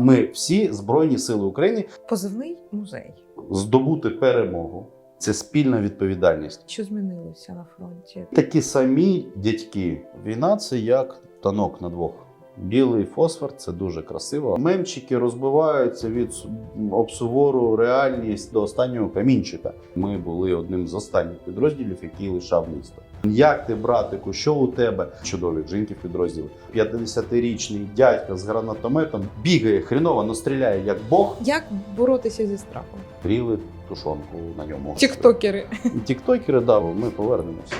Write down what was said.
Ми всі збройні сили України Позивний музей. здобути перемогу. Це спільна відповідальність. Що змінилося на фронті? Такі самі дядьки. Війна це як танок на двох. Білий фосфор це дуже красиво. Мемчики розбиваються від с- об сувору реальність до останнього камінчика. Ми були одним з останніх підрозділів, який лишав місто. Як ти, братику, що у тебе? Чудові жінки в підрозділі. 50-річний дядька з гранатометом бігає хріново, но стріляє як Бог. Як боротися зі страхом? Гріли тушонку на ньому. Тіктокери. Тіктокери, да, ми повернемося.